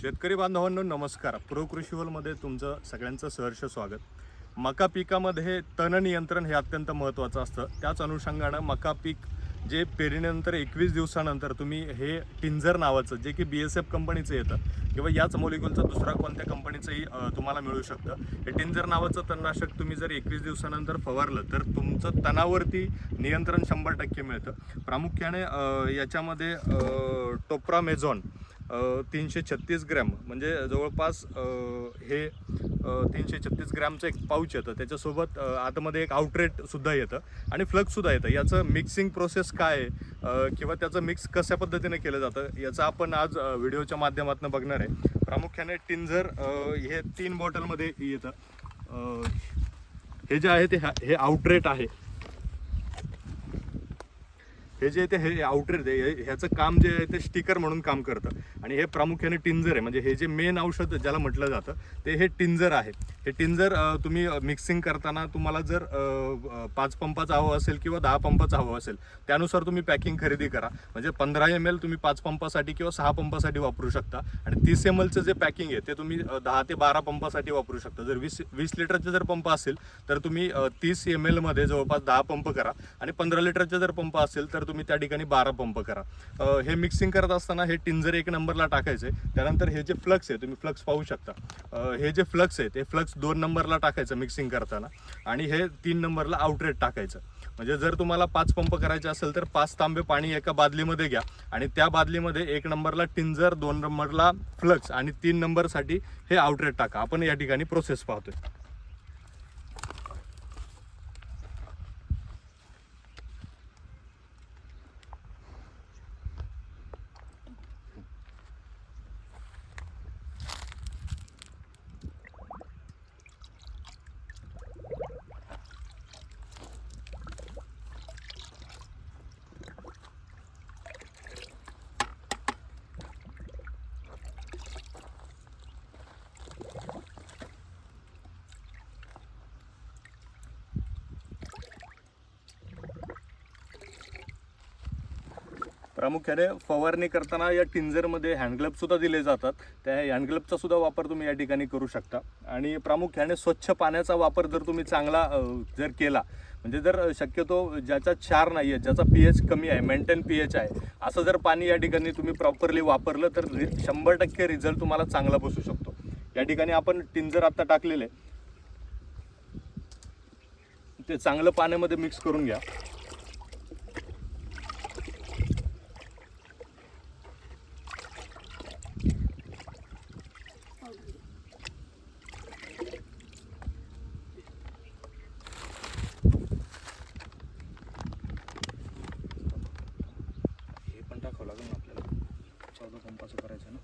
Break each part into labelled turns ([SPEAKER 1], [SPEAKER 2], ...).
[SPEAKER 1] शेतकरी बांधवांनो नमस्कार. प्रो तुमचं सगळ्यांचं सहर्ष स्वागत. मका पिकामध्ये तण नियंत्रण हे अत्यंत महत्त्वाचं असतं. त्याच अनुषंगानं मका पीक जे पेरणीनंतर एकवीस दिवसानंतर तुम्ही हे टिंझर नावाचं जे की बी एस एफ कंपनीचं येतं किंवा याच मोलिक्युलचं दुसरा कोणत्या कंपनीचंही तुम्हाला मिळू शकतं. हे टिंझर नावाचं तणनाशक तुम्ही जर एकवीस दिवसानंतर फवारलं तर तुमचं तणावरती नियंत्रण शंभर टक्के मिळतं. प्रामुख्याने याच्यामध्ये अं, टोप्रामेझॉन तीनशे छत्तीस ग्रॅम. म्हणजे जवळपास हे तीनशे छत्तीस ग्रॅमचं एक पाऊच येतं. त्याच्यासोबत आतमध्ये एक आउटरेटसुद्धा येतं आणि फ्लक्ससुद्धा येतं. याचं मिक्सिंग प्रोसेस काय आहे? किंवा त्याचं मिक्स कशा पद्धतीने केलं जातं? याचं आपण आज व्हिडिओच्या माध्यमातून बघणार आहे. प्रामुख्याने टिंझर हे तीन बॉटलमध्ये येतं. हे जे आहे ते ह्या- हे आउटरेट आहे. हे जे आहे ते हे आउटरेट आहे हे- ह्याचं काम जे आहे ते स्टिकर म्हणून काम करतं. आणि हे प्रामुख्याने टिंजर आहे. म्हणजे हे जे मेन औषध ज्याला म्हटलं जातं ते हे टिंजर आहे. हे टिंजर तुम्ही मिक्सिंग करताना तुम्हाला जर पाच पंपाचं हवं असेल किंवा दहा पंपाचं हवं असेल त्यानुसार तुम्ही पॅकिंग खरेदी करा. म्हणजे पंधरा एम एल तुम्ही पाच पंपासाठी किंवा सहा पंपासाठी वापरू शकता. आणि तीस एम एलचं जे पॅकिंग आहे ते तुम्ही दहा ते बारा पंपासाठी वापरू शकता. जर वीस वीस लिटरचे जर पंप असेल तर तुम्ही तीस एम एलमध्ये जवळपास दहा पंप करा. आणि पंधरा लिटरचे जर पंप असेल तर तुम्ही त्या ठिकाणी बारा पंप करा. हे मिक्सिंग करत असताना हे टिंजर एक नंबरला टाकायचे. त्यानंतर हे जे फ्लक्स आहे तुम्ही फ्लक्स पाहू शकता. हे जे फ्लक्स आहे ते फ्लक्स दोन नंबरला टाकायचं मिक्सिंग करताना आणि हे तीन नंबरला आउटरेट टाकायचं. म्हणजे जर तुम्हाला पाच पंप करायचे असेल तर पाच तांबे पाणी एका बादलीमध्ये घ्या आणि त्या बादलीमध्ये एक नंबरला टिंजर दोन नंबरला फ्लक्स आणि तीन नंबरसाठी हे आउटरेट टाका. आपण या ठिकाणी प्रोसेस पाहतोय. प्रामुख्याने फवारणी करताना या टिंजरमध्ये हँडग्लबसुद्धा दिले जातात. त्या हँडग्लबचा सुद्धा वापर तुम्ही या ठिकाणी करू शकता. आणि प्रामुख्याने स्वच्छ पाण्याचा वापर जर तुम्ही चांगला जर केला म्हणजे जर शक्यतो ज्याचा क्षार नाही आहे ज्याचा पी एच कमी आहे मेंटेन पी एच आहे असं जर पाणी या ठिकाणी तुम्ही प्रॉपरली वापरलं तर शंभर टक्के रिझल्ट तुम्हाला चांगला बसू शकतो. या ठिकाणी आपण टिंजर आता टाकलेले. ते चांगलं पाण्यामध्ये मिक्स करून घ्या हे पण टाकावं लागेल ना आपल्याला चौदा पंपाचं करायचं ना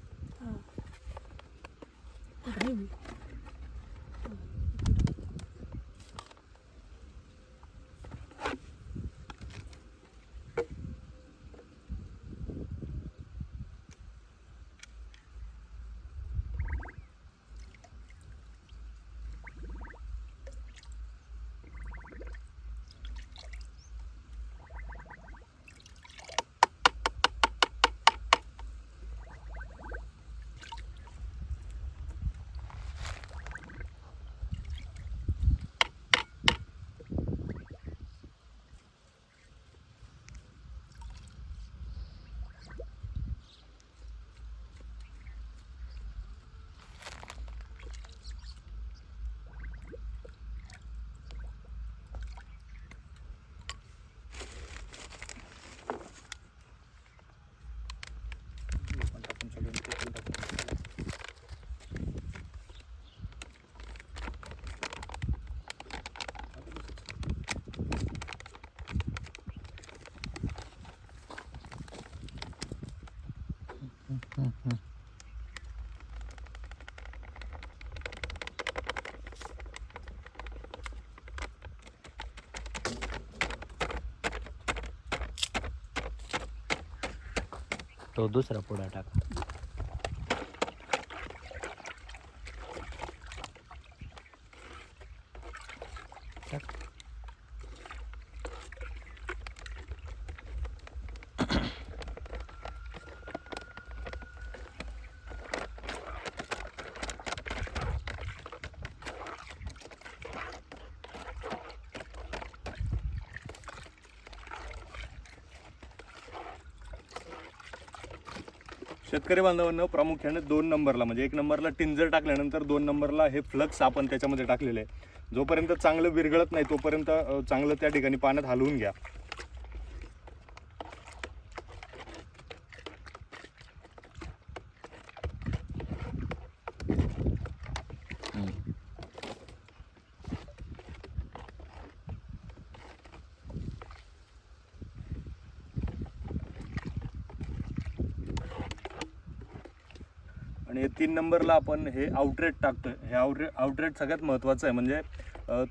[SPEAKER 1] हे पण टाकून सगळं ते पण टाकून.
[SPEAKER 2] तो दुसरा पुढा टाका.
[SPEAKER 1] शेतकरी बांधवांना प्रामुख्याने दोन नंबरला म्हणजे एक नंबरला टिंजर टाकल्यानंतर दोन नंबरला हे फ्लक्स आपण त्याच्यामध्ये टाकलेले आहे. जोपर्यंत चांगलं विरघळत नाही तोपर्यंत चांगलं त्या ठिकाणी पाण्यात हलवून घ्या. आणि तीन नंबरला आपण हे आउटरेट टाकतो आहे हे आउटरे आउटरेट सगळ्यात महत्त्वाचं आहे. म्हणजे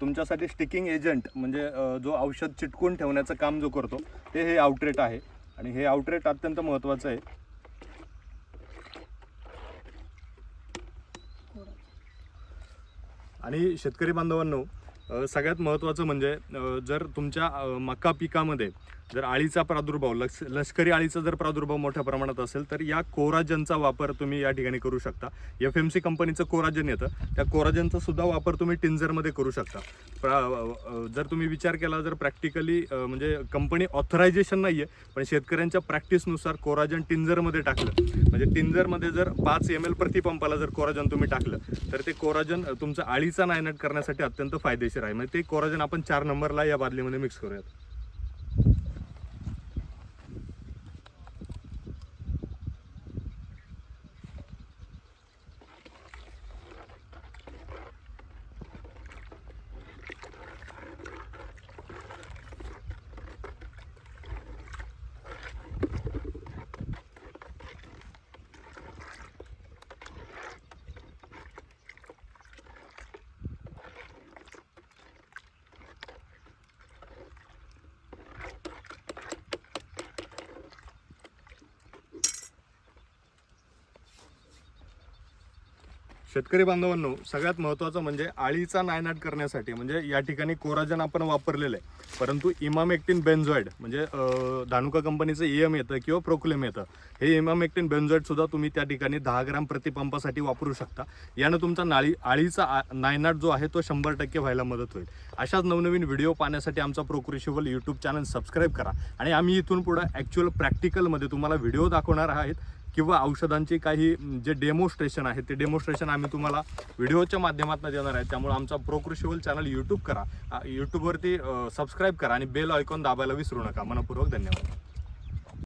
[SPEAKER 1] तुमच्यासाठी स्टिकिंग एजंट म्हणजे जो औषध चिटकून ठेवण्याचं काम जो करतो ते हे आउटरेट आहे. आणि हे आउटरेट अत्यंत महत्त्वाचं आहे. आणि शेतकरी बांधवांनो सगळ्यात महत्त्वाचं म्हणजे जर तुमच्या मका पिकामध्ये जर आळीचा प्रादुर्भाव लक्ष लष्करी आळीचा जर प्रादुर्भाव मोठ्या प्रमाणात असेल तर या कोराजनचा वापर तुम्ही या ठिकाणी करू शकता. एफ एम सी कंपनीचं कोराजन येतं. त्या कोराजनचा सुद्धा वापर तुम्ही टिंजरमध्ये करू शकता. प्रा जर तुम्ही विचार केला जर प्रॅक्टिकली म्हणजे कंपनी ऑथरायझेशन नाही आहे पण शेतकऱ्यांच्या प्रॅक्टिसनुसार कोराजन टिंजरमध्ये टाकलं. म्हणजे टिंजरमध्ये जर पाच एम एल प्रतिपंपाला जर कोराजन तुम्ही टाकलं तर ते कोराजन तुमचं आळीचा नायनाट करण्यासाठी अत्यंत फायदेशीर आहे. म्हणजे ते कोराजन आपण चार नंबरला या बादलीमध्ये मिक्स करूयात. शेतकरी बांधवांनो सगळ्यात महत्त्वाचं म्हणजे आळीचा नायनाट करण्यासाठी म्हणजे या ठिकाणी कोराजन आपण वापरलेलं आहे. परंतु इमामेक्टिन बेन्झॉइड म्हणजे धानुका कंपनीचं एम येतं किंवा प्रोक्लेम येतं हे इमामेक्टिन बेन्झॉइड सुद्धा तुम्ही त्या ठिकाणी दहा ग्राम प्रतिपंपासाठी वापरू शकता. यानं तुमचा नाळी आळीचा नायनाट जो आहे तो शंभर टक्के व्हायला मदत होईल. अशाच नवनवीन व्हिडिओ पाहण्यासाठी आमचा प्रोक्रिशिवल यूट्यूब चॅनल सबस्क्राईब करा. आणि आम्ही इथून पुढं ॲक्च्युअल प्रॅक्टिकलमध्ये तुम्हाला व्हिडिओ दाखवणार आहेत. किंवा औषधांची काही जे डेमोस्ट्रेशन आहे ते डेमोस्ट्रेशन आम्ही तुम्हाला व्हिडिओच्या माध्यमातून देणार आहे. त्यामुळे आमचा प्रोक्रिशिवल चॅनल यूट्यूब करा. यूट्यूबवरती सबस्क्राईब करा आणि बेल आयकॉन दाबायला विसरू नका. मनपूर्वक धन्यवाद.